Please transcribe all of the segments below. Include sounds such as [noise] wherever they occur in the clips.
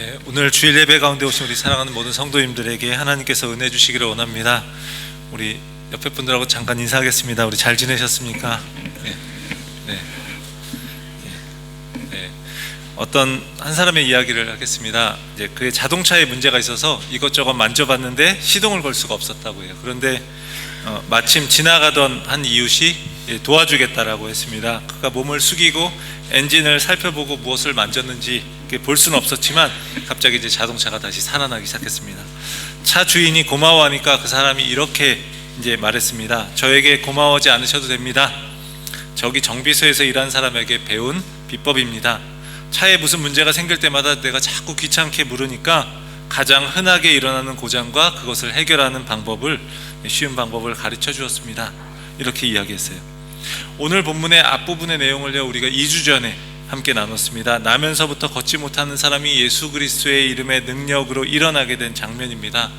네, 오늘 주일 예배 가운데 오신 우리 사랑하는 모든 성도님들에게 하나님께서 은혜 주시기를 원합니다. 우리 옆에 분들하고 잠깐 인사하겠습니다. 우리 잘 지내셨습니까? 네, 네, 네, 네. 어떤 한 사람의 이야기를 하겠습니다. 이제 그의 자동차에 문제가 있어서 이것저것 만져봤는데 시동을 걸 수가 없었다고 해요. 그런데 어, 마침 지나가던 한 이웃이 예, 도와주겠다라고 했습니다. 그가 몸을 숙이고 엔진을 살펴보고 무엇을 만졌는지 볼 수는 없었지만 갑자기 이제 자동차가 다시 살아나기 시작했습니다. 차 주인이 고마워하니까 그 사람이 이렇게 이제 말했습니다. 저에게 고마워하지 않으셔도 됩니다. 저기 정비소에서 일하는 사람에게 배운 비법입니다. 차에 무슨 문제가 생길 때마다 내가 자꾸 귀찮게 물으니까 가장 흔하게 일어나는 고장과 그것을 해결하는 방법을 쉬운 방법을 가르쳐 주었습니다. 이렇게 이야기했어요. 오늘 본문의 앞부분의 내용을요 우리가 2주 전에 함께 나눴습니다. 나면서부터 걷지 못하는 사람이 예수 그리스도의 이름의 능력으로 일어나게 된 장면입니다.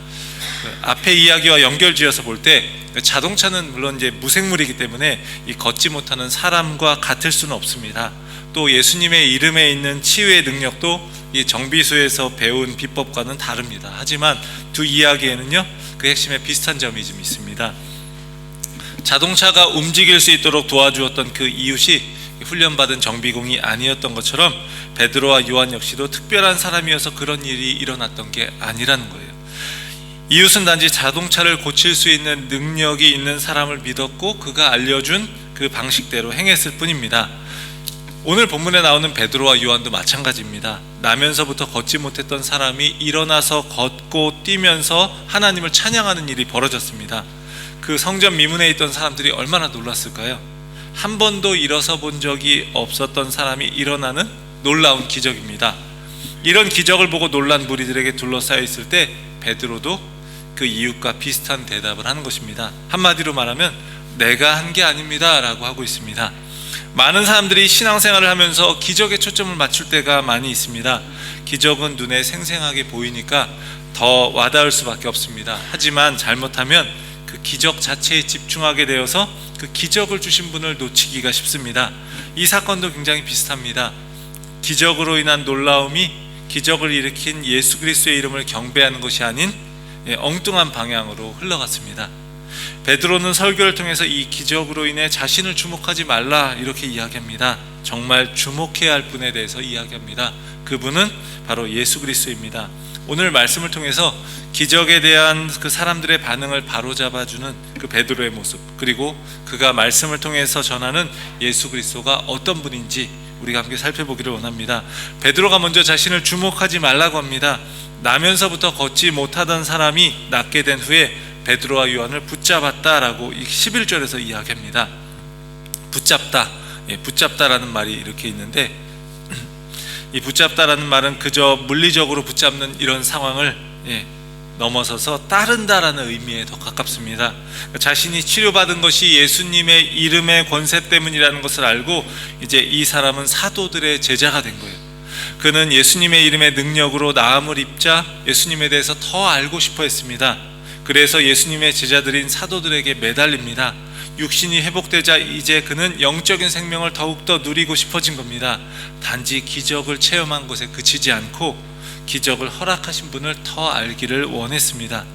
그 앞에 이야기와 연결지어서 볼 때 자동차는 물론 이제 무생물이기 때문에 이 걷지 못하는 사람과 같을 수는 없습니다. 또 예수님의 이름에 있는 치유의 능력도 이 정비소에서 배운 비법과는 다릅니다. 하지만 두 이야기에는요 그 핵심에 비슷한 점이 좀 있습니다. 자동차가 움직일 수 있도록 도와주었던 그 이웃이 훈련받은 정비공이 아니었던 것처럼 베드로와 요한 역시도 특별한 사람이어서 그런 일이 일어났던 게 아니라는 거예요. 이웃은 단지 자동차를 고칠 수 있는 능력이 있는 사람을 믿었고 그가 알려준 그 방식대로 행했을 뿐입니다. 오늘 본문에 나오는 베드로와 요한도 마찬가지입니다. 나면서부터 걷지 못했던 사람이 일어나서 걷고 뛰면서 하나님을 찬양하는 일이 벌어졌습니다. 그 성전 미문에 있던 사람들이 얼마나 놀랐을까요? 한 번도 일어서 본 적이 없었던 사람이 일어나는 놀라운 기적입니다. 이런 기적을 보고 놀란 무리들에게 둘러싸여 있을 때 베드로도 그 이웃과 비슷한 대답을 하는 것입니다. 한마디로 말하면 내가 한 게 아닙니다라고 하고 있습니다. 많은 사람들이 신앙생활을 하면서 기적에 초점을 맞출 때가 많이 있습니다. 기적은 눈에 생생하게 보이니까 더 와닿을 수밖에 없습니다. 하지만 잘못하면 그 기적 자체에 집중하게 되어서 그 기적을 주신 분을 놓치기가 쉽습니다. 이 사건도 굉장히 비슷합니다. 기적으로 인한 놀라움이 기적을 일으킨 예수 그리스도의 이름을 경배하는 것이 아닌 예, 엉뚱한 방향으로 흘러갔습니다. 베드로는 설교를 통해서 이 기적으로 인해 자신을 주목하지 말라 이렇게 이야기합니다. 정말 주목해야 할 분에 대해서 이야기합니다. 그분은 바로 예수 그리스도입니다. 오늘 말씀을 통해서 기적에 대한 그 사람들의 반응을 바로잡아 주는 그 베드로의 모습 그리고 그가 말씀을 통해서 전하는 예수 그리스도가 어떤 분인지 우리가 함께 살펴보기를 원합니다. 베드로가 먼저 자신을 주목하지 말라고 합니다. 나면서부터 걷지 못하던 사람이 낫게 된 후에 베드로와 요한을 붙잡았다라고 11절에서 이야기합니다. 붙잡다, 예, 붙잡다라는 말이 이렇게 있는데 이 붙잡다라는 말은 그저 물리적으로 붙잡는 이런 상황을 예, 넘어서서 따른다라는 의미에 더 가깝습니다. 자신이 치료받은 것이 예수님의 이름의 권세 때문이라는 것을 알고 이제 이 사람은 사도들의 제자가 된 거예요. 그는 예수님의 이름의 능력으로 나음을 입자 예수님에 대해서 더 알고 싶어 했습니다. 그래서 예수님의 제자들인 사도들에게 매달립니다. 육신이 회복되자 이제 그는 영적인 생명을 더욱더 누리고 싶어진 겁니다. 단지 기적을 체험한 것에 그치지 않고 기적을 허락하신 분을 더 알기를 원했습니다.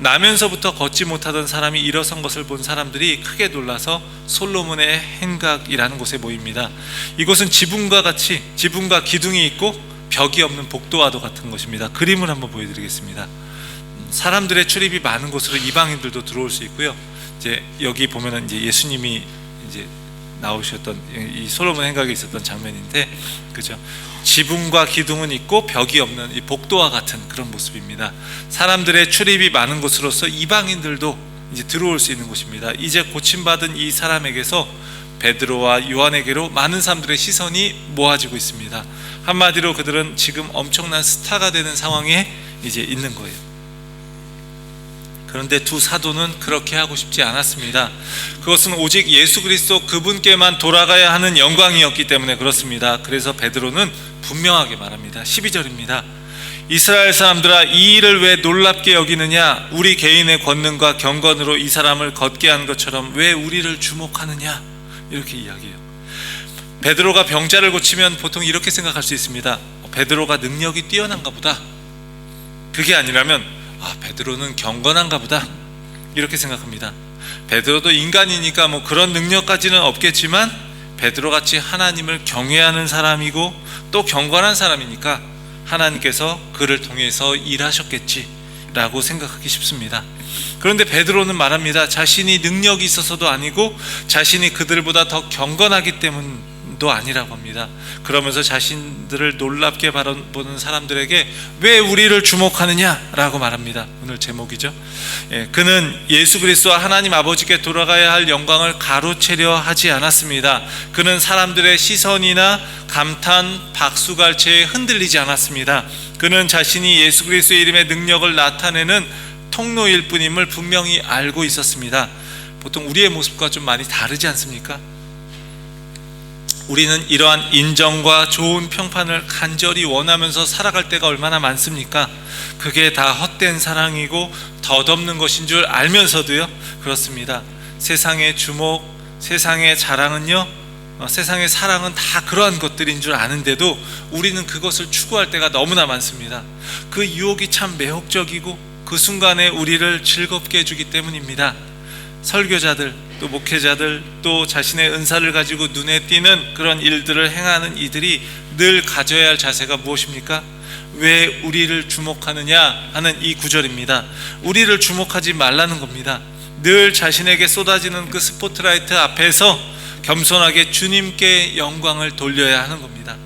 나면서부터 걷지 못하던 사람이 일어선 것을 본 사람들이 크게 놀라서 솔로몬의 행각이라는 곳에 모입니다. 이곳은 지붕과 같이 지붕과 기둥이 있고 벽이 없는 복도와도 같은 것입니다. 그림을 한번 보여드리겠습니다. 사람들의 출입이 많은 곳으로 이방인들도 들어올 수 있고요. 이제 여기 보면은 이제 예수님이 이제 나오셨던 이 솔로몬 행각에 있었던 장면인데 그죠? 지붕과 기둥은 있고 벽이 없는 이 복도와 같은 그런 모습입니다. 사람들의 출입이 많은 곳으로서 이방인들도 이제 들어올 수 있는 곳입니다. 이제 고침받은 이 사람에게서 베드로와 요한에게로 많은 사람들의 시선이 모아지고 있습니다. 한마디로 그들은 지금 엄청난 스타가 되는 상황에 이제 있는 거예요. 그런데 두 사도는 그렇게 하고 싶지 않았습니다. 그것은 오직 예수 그리스도 그분께만 돌아가야 하는 영광이었기 때문에 그렇습니다. 그래서 베드로는 분명하게 말합니다. 12절입니다. 이스라엘 사람들아 이 일을 왜 놀랍게 여기느냐 우리 개인의 권능과 경건으로 이 사람을 걷게 한 것처럼 왜 우리를 주목하느냐 이렇게 이야기해요. 베드로가 병자를 고치면 보통 이렇게 생각할 수 있습니다. 베드로가 능력이 뛰어난가 보다. 그게 아니라면 아 베드로는 경건한가 보다 이렇게 생각합니다. 베드로도 인간이니까 뭐 그런 능력까지는 없겠지만 베드로 같이 하나님을 경외하는 사람이고 또 경건한 사람이니까 하나님께서 그를 통해서 일하셨겠지라고 생각하기 쉽습니다. 그런데 베드로는 말합니다. 자신이 능력이 있어서도 아니고 자신이 그들보다 더 경건하기 때문 도 아니라고 합니다. 그러면서 자신들을 놀랍게 바라보는 사람들에게 왜 우리를 주목하느냐라고 말합니다. 오늘 제목이죠. 예, 그는 예수 그리스도와 하나님 아버지께 돌아가야 할 영광을 가로채려 하지 않았습니다. 그는 사람들의 시선이나 감탄, 박수갈채에 흔들리지 않았습니다. 그는 자신이 예수 그리스도의 이름의 능력을 나타내는 통로일 뿐임을 분명히 알고 있었습니다. 보통 우리의 모습과 좀 많이 다르지 않습니까? 우리는 이러한 인정과 좋은 평판을 간절히 원하면서 살아갈 때가 얼마나 많습니까? 그게 다 헛된 사랑이고 덧없는 것인 줄 알면서도요. 그렇습니다. 세상의 주목, 세상의 자랑은요. 어, 세상의 사랑은 다 그러한 것들인 줄 아는데도 우리는 그것을 추구할 때가 너무나 많습니다. 그 유혹이 참 매혹적이고 그 순간에 우리를 즐겁게 해주기 때문입니다. 설교자들 또 목회자들 또 자신의 은사를 가지고 눈에 띄는 그런 일들을 행하는 이들이 늘 가져야 할 자세가 무엇입니까? 왜 우리를 주목하느냐 하는 이 구절입니다. 우리를 주목하지 말라는 겁니다. 늘 자신에게 쏟아지는 그 스포트라이트 앞에서 겸손하게 주님께 영광을 돌려야 하는 겁니다.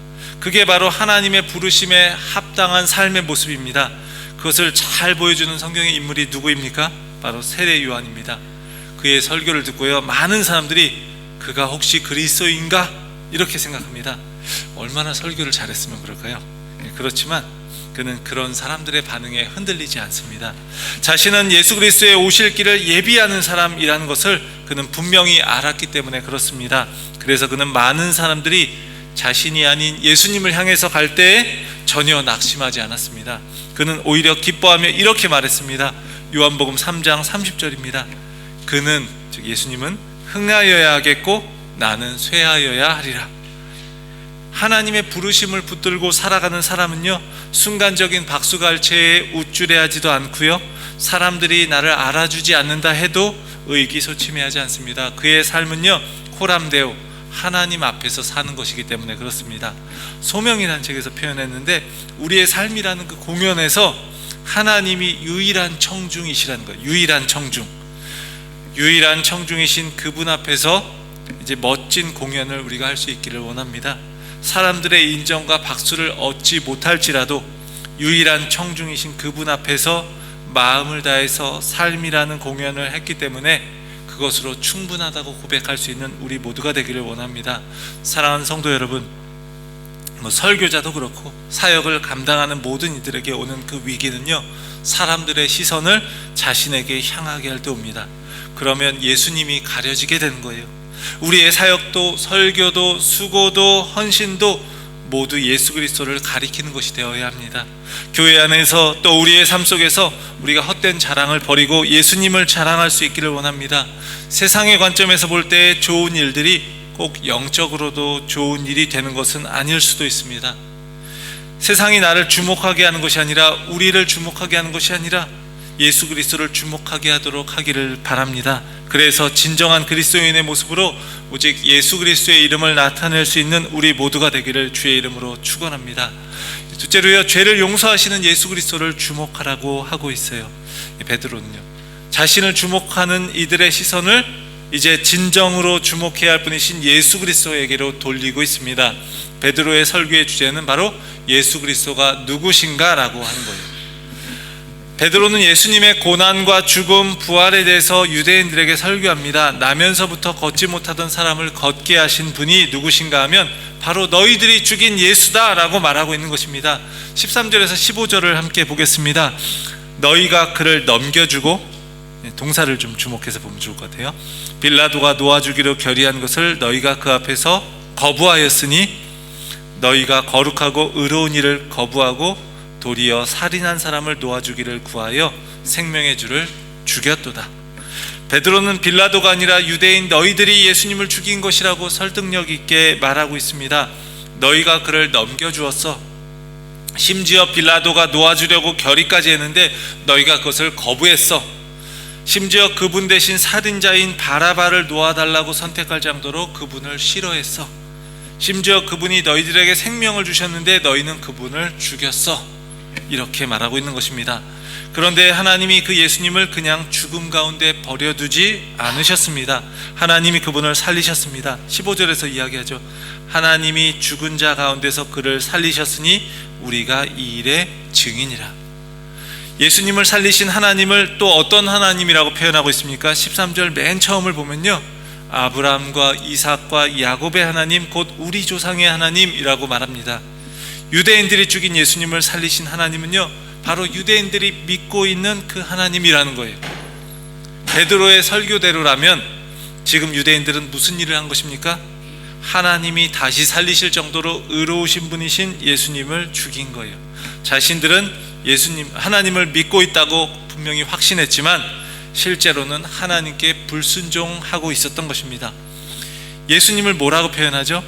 그게 바로 하나님의 부르심에 합당한 삶의 모습입니다. 그것을 잘 보여주는 성경의 인물이 누구입니까? 바로 세례 요한입니다. 그의 설교를 듣고요. 많은 사람들이 그가 혹시 그리스도인가 이렇게 생각합니다. 얼마나 설교를 잘했으면 그럴까요? 예, 그렇지만 그는 그런 사람들의 반응에 흔들리지 않습니다. 자신은 예수 그리스도의 오실 길을 예비하는 사람이라는 것을 그는 분명히 알았기 때문에 그렇습니다. 그래서 그는 많은 사람들이 자신이 아닌 예수님을 향해서 갈 때에 전혀 낙심하지 않았습니다. 그는 오히려 기뻐하며 이렇게 말했습니다. 요한복음 3장 30절입니다. 그는 즉 예수님은 흥하여야 하겠고 나는 쇠하여야 하리라. 하나님의 부르심을 붙들고 살아가는 사람은요 순간적인 박수갈채에 우쭐해하지도 않고요 사람들이 나를 알아주지 않는다 해도 의기소침해하지 않습니다. 그의 삶은요 호람대오 하나님 앞에서 사는 것이기 때문에 그렇습니다. 소명이라는 책에서 표현했는데 우리의 삶이라는 그 공연에서 하나님이 유일한 청중이시라는 거예요. 유일한 청중. 유일한 청중이신 그분 앞에서 이제 멋진 공연을 우리가 할 수 있기를 원합니다. 사람들의 인정과 박수를 얻지 못할지라도 유일한 청중이신 그분 앞에서 마음을 다해서 삶이라는 공연을 했기 때문에 그것으로 충분하다고 고백할 수 있는 우리 모두가 되기를 원합니다. 사랑하는 성도 여러분, 뭐 설교자도 그렇고 사역을 감당하는 모든 이들에게 오는 그 위기는요 사람들의 시선을 자신에게 향하게 할 때 옵니다. 그러면 예수님이 가려지게 되는 거예요. 우리의 사역도 설교도 수고도 헌신도 모두 예수 그리스도를 가리키는 것이 되어야 합니다. 교회 안에서 또 우리의 삶 속에서 우리가 헛된 자랑을 버리고 예수님을 자랑할 수 있기를 원합니다. 세상의 관점에서 볼 때 좋은 일들이 꼭 영적으로도 좋은 일이 되는 것은 아닐 수도 있습니다. 세상이 나를 주목하게 하는 것이 아니라 우리를 주목하게 하는 것이 아니라 예수 그리스도를 주목하게 하도록 하기를 바랍니다. 그래서 진정한 그리스도인의 모습으로 오직 예수 그리스도의 이름을 나타낼 수 있는 우리 모두가 되기를 주의 이름으로 축원합니다. 둘째로요 죄를 용서하시는 예수 그리스도를 주목하라고 하고 있어요. 베드로는요 자신을 주목하는 이들의 시선을 이제 진정으로 주목해야 할 분이신 예수 그리스도에게로 돌리고 있습니다. 베드로의 설교의 주제는 바로 예수 그리스도가 누구신가라고 하는 거예요. 베드로는 예수님의 고난과 죽음, 부활에 대해서 유대인들에게 설교합니다. 나면서부터 걷지 못하던 사람을 걷게 하신 분이 누구신가 하면 바로 너희들이 죽인 예수다라고 말하고 있는 것입니다. 13절에서 15절을 함께 보겠습니다. 너희가 그를 넘겨주고 동사를 좀 주목해서 보면 좋을 것 같아요. 빌라도가 놓아주기로 결의한 것을 너희가 그 앞에서 거부하였으니 너희가 거룩하고 의로운 일을 거부하고 도리어 살인한 사람을 놓아주기를 구하여 생명의 주를 죽였도다. 베드로는 빌라도가 아니라 유대인 너희들이 예수님을 죽인 것이라고 설득력 있게 말하고 있습니다. 너희가 그를 넘겨주었어. 심지어 빌라도가 놓아주려고 결의까지 했는데 너희가 그것을 거부했어. 심지어 그분 대신 살인자인 바라바를 놓아달라고 선택할 정도로 그분을 싫어했어. 심지어 그분이 너희들에게 생명을 주셨는데 너희는 그분을 죽였어. 이렇게 말하고 있는 것입니다. 그런데 하나님이 그 예수님을 그냥 죽음 가운데 버려두지 않으셨습니다. 하나님이 그분을 살리셨습니다. 15절에서 이야기하죠. 하나님이 죽은 자 가운데서 그를 살리셨으니 우리가 이 일의 증인이라. 예수님을 살리신 하나님을 또 어떤 하나님이라고 표현하고 있습니까? 13절 맨 처음을 보면요. 아브라함과 이삭과 야곱의 하나님 곧 우리 조상의 하나님이라고 말합니다. 유대인들이 죽인 예수님을 살리신 하나님은요. 바로 유대인들이 믿고 있는 그 하나님이라는 거예요. 베드로의 설교대로라면 지금 유대인들은 무슨 일을 한 것입니까? 하나님이 다시 살리실 정도로 의로우신 분이신 예수님을 죽인 거예요. 자신들은 예수님 하나님을 믿고 있다고 분명히 확신했지만 실제로는 하나님께 불순종하고 있었던 것입니다. 예수님을 뭐라고 표현하죠?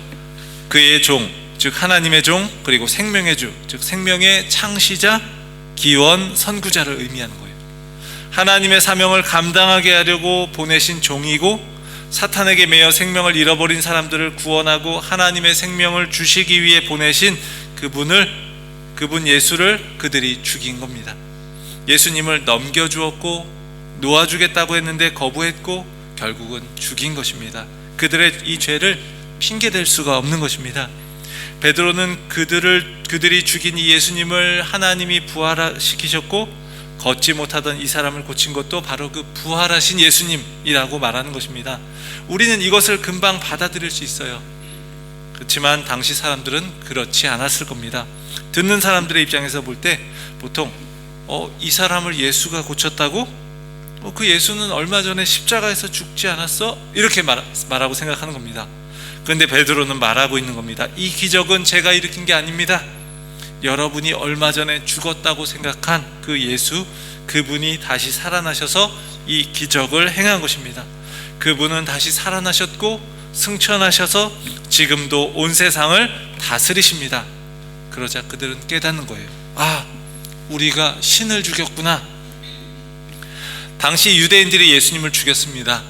그의 종, 즉 하나님의 종, 그리고 생명의 주, 즉 생명의 창시자, 기원, 선구자를 의미하는 거예요. 하나님의 사명을 감당하게 하려고 보내신 종이고 사탄에게 매여 생명을 잃어버린 사람들을 구원하고 하나님의 생명을 주시기 위해 보내신 그분을 그분 예수를 그들이 죽인 겁니다. 예수님을 넘겨주었고 놓아주겠다고 했는데 거부했고 결국은 죽인 것입니다. 그들의 이 죄를 핑계 댈 수가 없는 것입니다. 베드로는 그들을 그들이 죽인 이 예수님을 하나님이 부활시키셨고 걷지 못하던 이 사람을 고친 것도 바로 그 부활하신 예수님이라고 말하는 것입니다. 우리는 이것을 금방 받아들일 수 있어요. 그렇지만 당시 사람들은 그렇지 않았을 겁니다. 듣는 사람들의 입장에서 볼 때 보통 어, 이 사람을 예수가 고쳤다고? 어, 그 예수는 얼마 전에 십자가에서 죽지 않았어? 이렇게 말, 말하고 생각하는 겁니다. 그런데 베드로는 말하고 있는 겁니다. 이 기적은 제가 일으킨 게 아닙니다. 여러분이 얼마 전에 죽었다고 생각한 그 예수, 그분이 다시 살아나셔서 이 기적을 행한 것입니다. 그분은 다시 살아나셨고 승천하셔서 지금도 온 세상을 다스리십니다. 그러자 그들은 깨닫는 거예요. 아, 우리가 신을 죽였구나. 당시 유대인들이 예수님을 죽였습니다.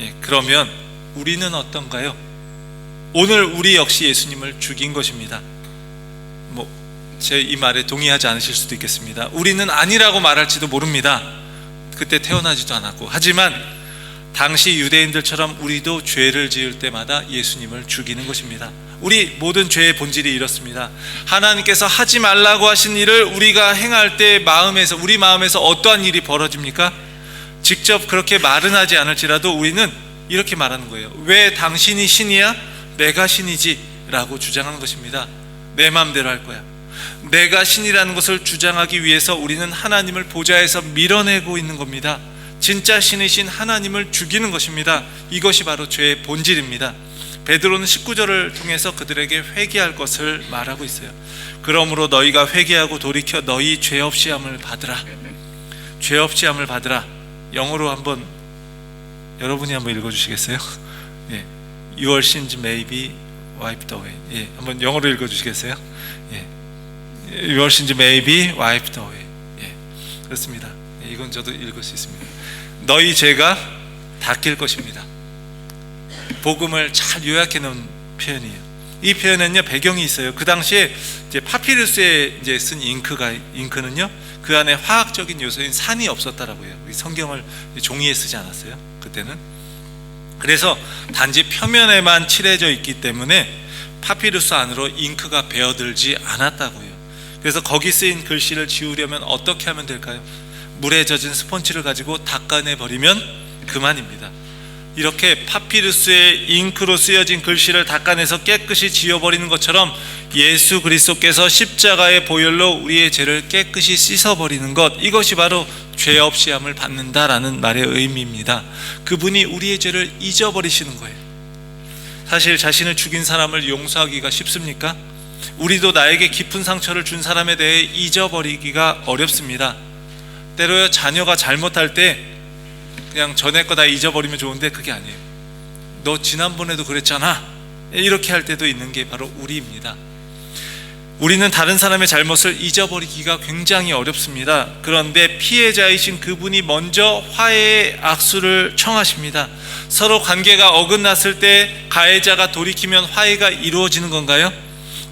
예, 그러면 우리는 어떤가요? 오늘 우리 역시 예수님을 죽인 것입니다. 뭐, 제 이 말에 동의하지 않으실 수도 있겠습니다. 우리는 아니라고 말할지도 모릅니다. 그때 태어나지도 않았고. 하지만 당시 유대인들처럼 우리도 죄를 지을 때마다 예수님을 죽이는 것입니다. 우리 모든 죄의 본질이 이렇습니다. 하나님께서 하지 말라고 하신 일을 우리가 행할 때 마음에서 우리 마음에서 어떠한 일이 벌어집니까? 직접 그렇게 말은 하지 않을지라도 우리는 이렇게 말하는 거예요. 왜 당신이 신이야? 내가 신이지라고 주장하는 것입니다. 내 마음대로 할 거야. 내가 신이라는 것을 주장하기 위해서 우리는 하나님을 보좌에서 밀어내고 있는 겁니다. 진짜 신이신 하나님을 죽이는 것입니다. 이것이 바로 죄의 본질입니다. 베드로는 19절을 통해서 그들에게 회개할 것을 말하고 있어요. 그러므로 너희가 회개하고 돌이켜 너희 죄 없이 함을 받으라. 죄 없이 함을 받으라. 영어로 한번 여러분이 한번 읽어 주시겠어요? [laughs] 예. Your sins may be wiped away. 예. 한번 영어로 읽어 주시겠어요? 예. Your sins may be wiped away. 예. 그렇습니다. 예, 이건 저도 읽을 수 있습니다. 너희 죄가 닦일 것입니다. 복음을 잘 요약해 놓은 표현이에요. 이 표현은요 배경이 있어요. 그 당시에 이제 파피루스에 이제 쓴 잉크가 잉크는요 그 안에 화학적인 요소인 산이 없었다라고 해요. 성경을 종이에 쓰지 않았어요. 그때는 그래서 단지 표면에만 칠해져 있기 때문에 파피루스 안으로 잉크가 배어들지 않았다고 해요. 그래서 거기 쓰인 글씨를 지우려면 어떻게 하면 될까요? 물에 젖은 스펀지를 가지고 닦아내 버리면 그만입니다. 이렇게 파피루스의 잉크로 쓰여진 글씨를 닦아내서 깨끗이 지워버리는 것처럼 예수 그리스도께서 십자가의 보혈로 우리의 죄를 깨끗이 씻어버리는 것 이것이 바로 죄 없이 함을 받는다라는 말의 의미입니다. 그분이 우리의 죄를 잊어버리시는 거예요. 사실 자신을 죽인 사람을 용서하기가 쉽습니까? 우리도 나에게 깊은 상처를 준 사람에 대해 잊어버리기가 어렵습니다. 때로요 자녀가 잘못할 때 그냥 전에 거 다 잊어버리면 좋은데 그게 아니에요. 너 지난번에도 그랬잖아. 이렇게 할 때도 있는 게 바로 우리입니다. 우리는 다른 사람의 잘못을 잊어버리기가 굉장히 어렵습니다. 그런데 피해자이신 그분이 먼저 화해의 악수를 청하십니다. 서로 관계가 어긋났을 때 가해자가 돌이키면 화해가 이루어지는 건가요?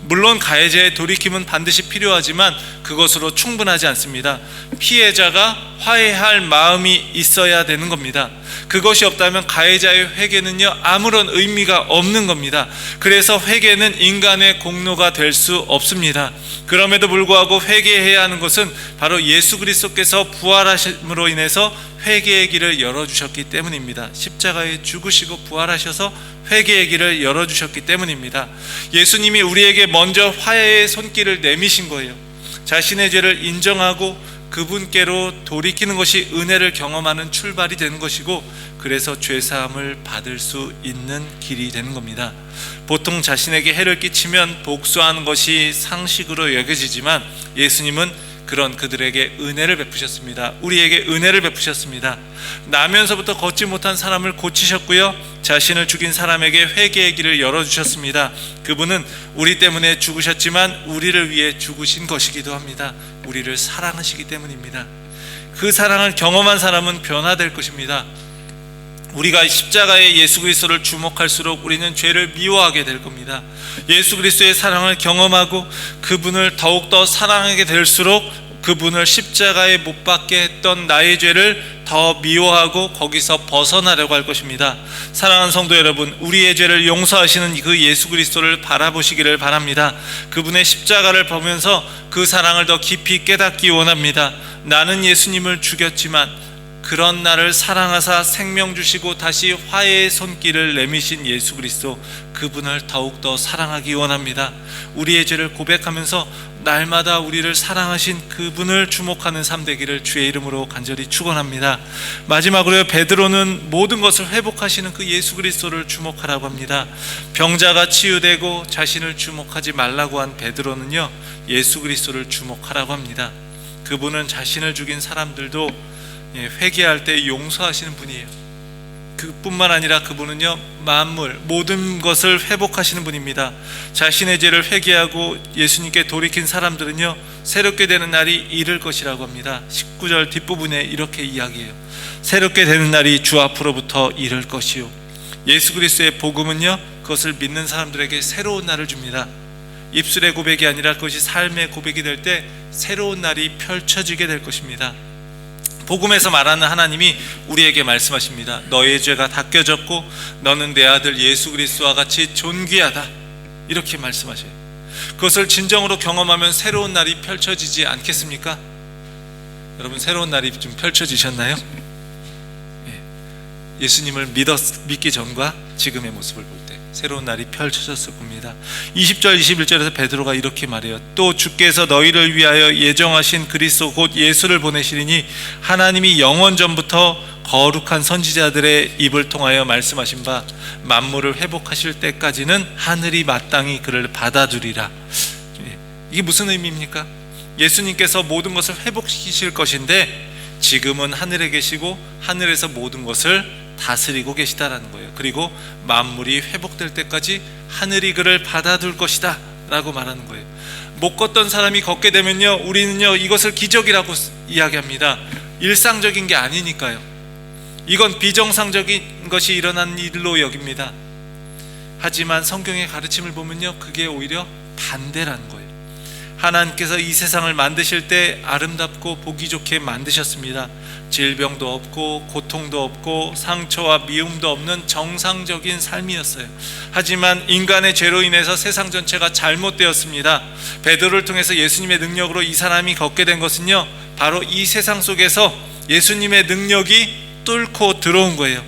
물론 가해자의 돌이킴은 반드시 필요하지만 그것으로 충분하지 않습니다. 피해자가 화해할 마음이 있어야 되는 겁니다. 그것이 없다면 가해자의 회개는요 아무런 의미가 없는 겁니다. 그래서 회개는 인간의 공로가 될 수 없습니다. 그럼에도 불구하고 회개해야 하는 것은 바로 예수 그리스도께서 부활하심으로 인해서 회개의 길을 열어주셨기 때문입니다. 십자가에 죽으시고 부활하셔서 회개의 길을 열어주셨기 때문입니다. 예수님이 우리에게 먼저 화해의 손길을 내미신 거예요. 자신의 죄를 인정하고 그분께로 돌이키는 것이 은혜를 경험하는 출발이 되는 것이고 그래서 죄 사함을 받을 수 있는 길이 되는 겁니다. 보통 자신에게 해를 끼치면 복수하는 것이 상식으로 여겨지지만 예수님은 그런 그들에게 은혜를 베푸셨습니다. 우리에게 은혜를 베푸셨습니다. 나면서부터 걷지 못한 사람을 고치셨고요. 자신을 죽인 사람에게 회개의 길을 열어주셨습니다. 그분은 우리 때문에 죽으셨지만 우리를 위해 죽으신 것이기도 합니다. 우리를 사랑하시기 때문입니다. 그 사랑을 경험한 사람은 변화될 것입니다. 우리가 십자가의 예수 그리스도를 주목할수록 우리는 죄를 미워하게 될 겁니다. 예수 그리스도의 사랑을 경험하고 그분을 더욱더 사랑하게 될수록 그분을 십자가에 못 박게 했던 나의 죄를 더 미워하고 거기서 벗어나려고 할 것입니다. 사랑하는 성도 여러분, 우리의 죄를 용서하시는 그 예수 그리스도를 바라보시기를 바랍니다. 그분의 십자가를 보면서 그 사랑을 더 깊이 깨닫기 원합니다. 나는 예수님을 죽였지만 그런 나를 사랑하사 생명 주시고 다시 화해의 손길을 내미신 예수 그리스도 그분을 더욱더 사랑하기 원합니다. 우리의 죄를 고백하면서 날마다 우리를 사랑하신 그분을 주목하는 삶 되기를 주의 이름으로 간절히 축원합니다. 마지막으로 베드로는 모든 것을 회복하시는 그 예수 그리스도를 주목하라고 합니다. 병자가 치유되고 자신을 주목하지 말라고 한 베드로는요. 예수 그리스도를 주목하라고 합니다. 그분은 자신을 죽인 사람들도 예, 회개할 때 용서하시는 분이에요. 그뿐만 아니라 그분은요 만물 모든 것을 회복하시는 분입니다. 자신의 죄를 회개하고 예수님께 돌이킨 사람들은요 새롭게 되는 날이 이를 것이라고 합니다. 19절 뒷부분에 이렇게 이야기해요. 새롭게 되는 날이 주 앞으로부터 이를 것이요. 예수 그리스도의 복음은요 그것을 믿는 사람들에게 새로운 날을 줍니다. 입술의 고백이 아니라 그것이 삶의 고백이 될 때 새로운 날이 펼쳐지게 될 것입니다. 복음에서 말하는 하나님이 우리에게 말씀하십니다. 너의 죄가 닦여졌고 너는 내 아들 예수 그리스도와 같이 존귀하다. 이렇게 말씀하셔요. 그것을 진정으로 경험하면 새로운 날이 펼쳐지지 않겠습니까? 여러분 새로운 날이 좀 펼쳐지셨나요? 예. 예수님을 믿었, 믿기 전과 지금의 모습을 볼 때 새로운 날이 펼쳐졌을 겁니다. 20절 21절에서 베드로가 이렇게 말해요. 또 주께서 너희를 위하여 예정하신 그리스도 곧 예수를 보내시리니 하나님이 영원 전부터 거룩한 선지자들의 입을 통하여 말씀하신 바 만물을 회복하실 때까지는 하늘이 마땅히 그를 받아두리라. 예. 이게 무슨 의미입니까? 예수님께서 모든 것을 회복시키실 것인데 지금은 하늘에 계시고 하늘에서 모든 것을 다스리고 계시다라는 거예요. 그리고 만물이 회복될 때까지 하늘이 그를 받아둘 것이다 라고 말하는 거예요. 못 걷던 사람이 걷게 되면요, 우리는요, 이것을 기적이라고 이야기합니다. 일상적인 게 아니니까요. 이건 비정상적인 것이 일어난 일로 여깁니다. 하지만 성경의 가르침을 보면요, 그게 오히려 반대라는 거예요. 하나님께서 이 세상을 만드실 때 아름답고 보기 좋게 만드셨습니다. 질병도 없고 고통도 없고 상처와 미움도 없는 정상적인 삶이었어요. 하지만 인간의 죄로 인해서 세상 전체가 잘못되었습니다. 베드로를 통해서 예수님의 능력으로 이 사람이 걷게 된 것은요. 바로 이 세상 속에서 예수님의 능력이 뚫고 들어온 거예요.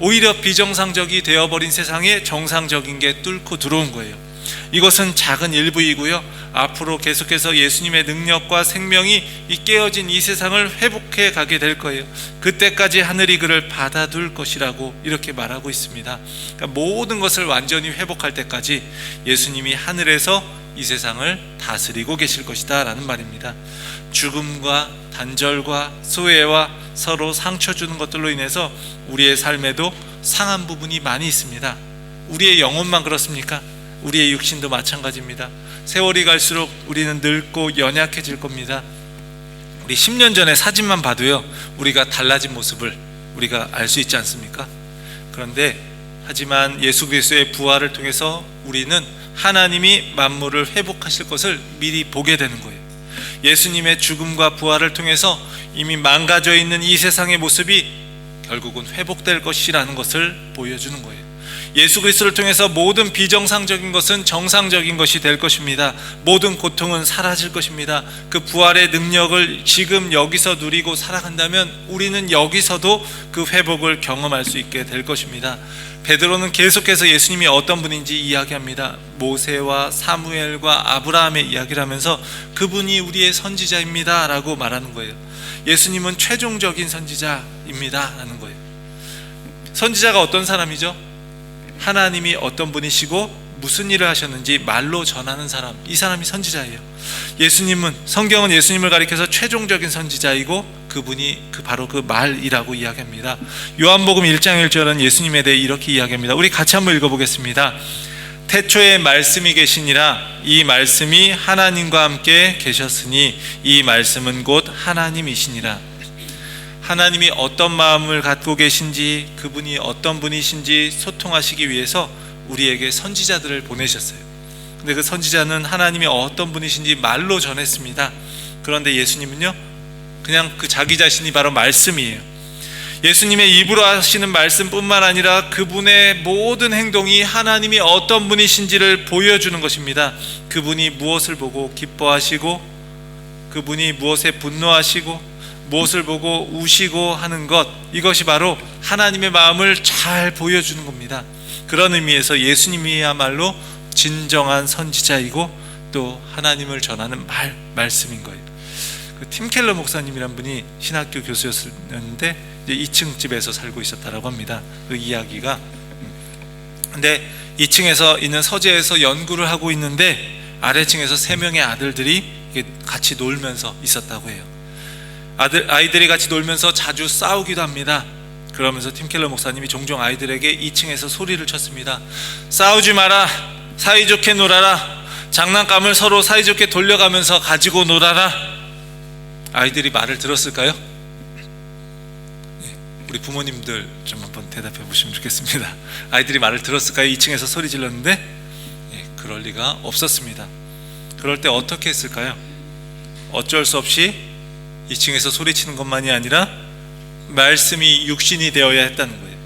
오히려 비정상적이 되어버린 세상에 정상적인 게 뚫고 들어온 거예요. 이것은 작은 일부이고요. 앞으로 계속해서 예수님의 능력과 생명이 이 깨어진 이 세상을 회복해 가게 될 거예요. 그때까지 하늘이 그를 받아둘 것이라고 이렇게 말하고 있습니다. 그러니까 모든 것을 완전히 회복할 때까지 예수님이 하늘에서 이 세상을 다스리고 계실 것이다 라는 말입니다. 죽음과 단절과 소외와 서로 상처 주는 것들로 인해서 우리의 삶에도 상한 부분이 많이 있습니다. 우리의 영혼만 그렇습니까? 우리의 육신도 마찬가지입니다. 세월이 갈수록 우리는 늙고 연약해질 겁니다. 우리 10년 전에 사진만 봐도요, 우리가 달라진 모습을 우리가 알 수 있지 않습니까? 그런데 하지만 예수 그리스도의 부활을 통해서 우리는 하나님이 만물을 회복하실 것을 미리 보게 되는 거예요. 예수님의 죽음과 부활을 통해서 이미 망가져 있는 이 세상의 모습이 결국은 회복될 것이라는 것을 보여주는 거예요. 예수 그리스도를 통해서 모든 비정상적인 것은 정상적인 것이 될 것입니다. 모든 고통은 사라질 것입니다. 그 부활의 능력을 지금 여기서 누리고 살아간다면 우리는 여기서도 그 회복을 경험할 수 있게 될 것입니다. 베드로는 계속해서 예수님이 어떤 분인지 이야기합니다. 모세와 사무엘과 아브라함의 이야기를 하면서 그분이 우리의 선지자입니다라고 말하는 거예요. 예수님은 최종적인 선지자입니다라는 거예요. 선지자가 어떤 사람이죠? 하나님이 어떤 분이시고 무슨 일을 하셨는지 말로 전하는 사람 이 사람이 선지자예요. 예수님은 성경은 예수님을 가리켜서 최종적인 선지자이고 그분이 그 바로 그 말이라고 이야기합니다. 요한복음 1장 1절은 예수님에 대해 이렇게 이야기합니다. 우리 같이 한번 읽어보겠습니다. 태초에 말씀이 계시니라 이 말씀이 하나님과 함께 계셨으니 이 말씀은 곧 하나님이시니라. 하나님이 어떤 마음을 갖고 계신지 그분이 어떤 분이신지 소통하시기 위해서 우리에게 선지자들을 보내셨어요. 근데 그 선지자는 하나님이 어떤 분이신지 말로 전했습니다. 그런데 예수님은요, 그냥 그 자기 자신이 바로 말씀이에요. 예수님의 입으로 하시는 말씀뿐만 아니라 그분의 모든 행동이 하나님이 어떤 분이신지를 보여주는 것입니다. 그분이 무엇을 보고 기뻐하시고, 그분이 무엇에 분노하시고, 무엇을 보고 우시고 하는 것 이것이 바로 하나님의 마음을 잘 보여주는 겁니다. 그런 의미에서 예수님이야말로 진정한 선지자이고 또 하나님을 전하는 말 말씀인 거예요. 그 팀 켈러 목사님이란 분이 신학교 교수였는데 이제 2층 집에서 살고 있었다라고 합니다. 그 이야기가 근데 2층에서 있는 서재에서 연구를 하고 있는데 아래층에서 세 명의 아들들이 같이 놀면서 있었다고 해요. 아들 아이들이 같이 놀면서 자주 싸우기도 합니다. 그러면서 팀켈러 목사님이 종종 아이들에게 2층에서 소리를 쳤습니다. 싸우지 마라. 사이좋게 놀아라. 장난감을 서로 사이좋게 돌려가면서 가지고 놀아라. 아이들이 말을 들었을까요? 네, 우리 부모님들 좀 한번 대답해 보시면 좋겠습니다. 아이들이 말을 들었을까요? 2층에서 소리 질렀는데 네, 그럴 리가 없었습니다. 그럴 때 어떻게 했을까요? 어쩔 수 없이 2층에서 소리치는 것만이 아니라 말씀이 육신이 되어야 했다는 거예요.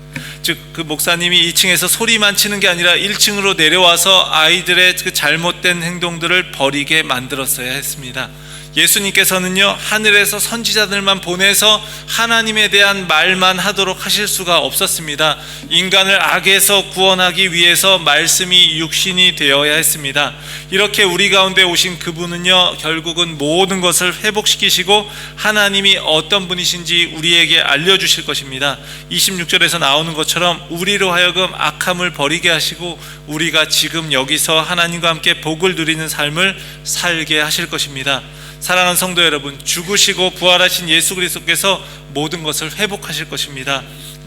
즉 그 목사님이 2층에서 소리만 치는 게 아니라 1층으로 내려와서 아이들의 그 잘못된 행동들을 버리게 만들었어야 했습니다. 예수님께서는요 하늘에서 선지자들만 보내서 하나님에 대한 말만 하도록 하실 수가 없었습니다. 인간을 악에서 구원하기 위해서 말씀이 육신이 되어야 했습니다. 이렇게 우리 가운데 오신 그분은요 결국은 모든 것을 회복시키시고 하나님이 어떤 분이신지 우리에게 알려주실 것입니다. 26절에서 나오는 것처럼 우리로 하여금 악함을 버리게 하시고 우리가 지금 여기서 하나님과 함께 복을 누리는 삶을 살게 하실 것입니다. 사랑하는 성도 여러분, 죽으시고 부활하신 예수 그리스도께서 모든 것을 회복하실 것입니다.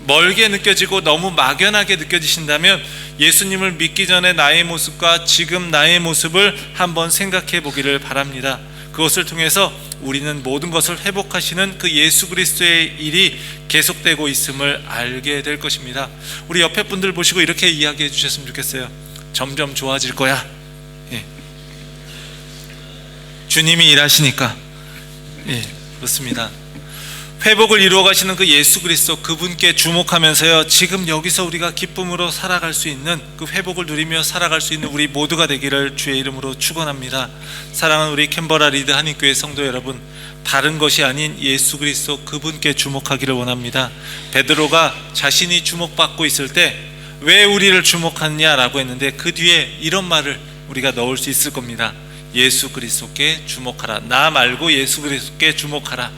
멀게 느껴지고 너무 막연하게 느껴지신다면 예수님을 믿기 전에 나의 모습과 지금 나의 모습을 한번 생각해 보기를 바랍니다. 그것을 통해서 우리는 모든 것을 회복하시는 그 예수 그리스도의 일이 계속되고 있음을 알게 될 것입니다. 우리 옆에 분들 보시고 이렇게 이야기해 주셨으면 좋겠어요. 점점 좋아질 거야. 예. 주님이 일하시니까 예, 그렇습니다. 회복을 이루어 가시는 그 예수 그리스도 그분께 주목하면서요. 지금 여기서 우리가 기쁨으로 살아갈 수 있는 그 회복을 누리며 살아갈 수 있는 우리 모두가 되기를 주의 이름으로 축원합니다. 사랑하는 우리 캔버라 리드 한인교회 성도 여러분, 다른 것이 아닌 예수 그리스도 그분께 주목하기를 원합니다. 베드로가 자신이 주목받고 있을 때 왜 우리를 주목하느냐라고 했는데 그 뒤에 이런 말을 우리가 넣을 수 있을 겁니다. 예수 그리스도께 주목하라. 나 말고 예수 그리스도께 주목하라.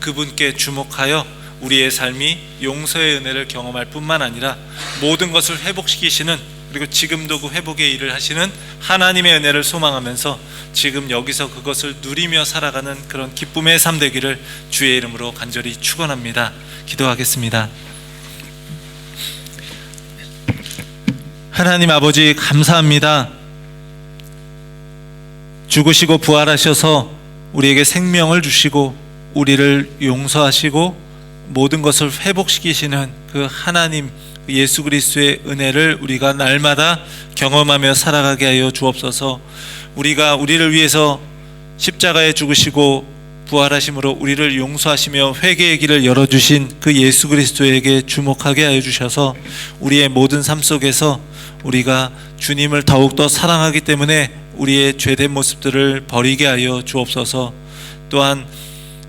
그분께 주목하여 우리의 삶이 용서의 은혜를 경험할 뿐만 아니라 모든 것을 회복시키시는 그리고 지금도 그 회복의 일을 하시는 하나님의 은혜를 소망하면서 지금 여기서 그것을 누리며 살아가는 그런 기쁨의 삶 되기를 주의 이름으로 간절히 축원합니다. 기도하겠습니다. 하나님 아버지 감사합니다. 죽으시고 부활하셔서 우리에게 생명을 주시고 우리를 용서하시고 모든 것을 회복시키시는 그 하나님 예수 그리스도의 은혜를 우리가 날마다 경험하며 살아가게 하여 주옵소서. 우리가 우리를 위해서 십자가에 죽으시고 부활하심으로 우리를 용서하시며 회개의 길을 열어 주신 그 예수 그리스도에게 주목하게 하여 주셔서 우리의 모든 삶 속에서 우리가 주님을 더욱더 사랑하기 때문에 우리의 죄된 모습들을 버리게 하여 주옵소서. 또한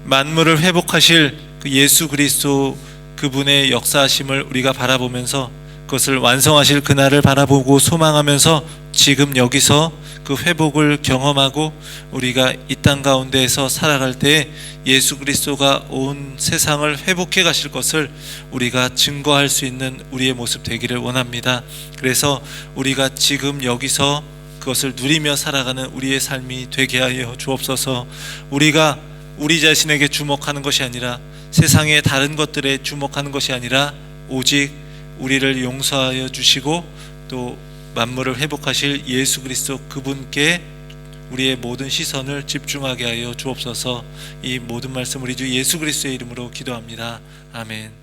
만물을 회복하실 그 예수 그리스도 그분의 역사하심을 우리가 바라보면서 그것을 완성하실 그날을 바라보고 소망하면서 지금 여기서 그 회복을 경험하고 우리가 이 땅 가운데에서 살아갈 때 예수 그리스도가 온 세상을 회복해 가실 것을 우리가 증거할 수 있는 우리의 모습 되기를 원합니다. 그래서 우리가 지금 여기서 그것을 누리며 살아가는 우리의 삶이 되게 하여 주옵소서. 우리가 우리 자신에게 주목하는 것이 아니라 세상의 다른 것들에 주목하는 것이 아니라 오직 우리를 용서하여 주시고 또 만물을 회복하실 예수 그리스도 그분께 우리의 모든 시선을 집중하게 하여 주옵소서. 이 모든 말씀 우리 주 예수 그리스도의 이름으로 기도합니다. 아멘.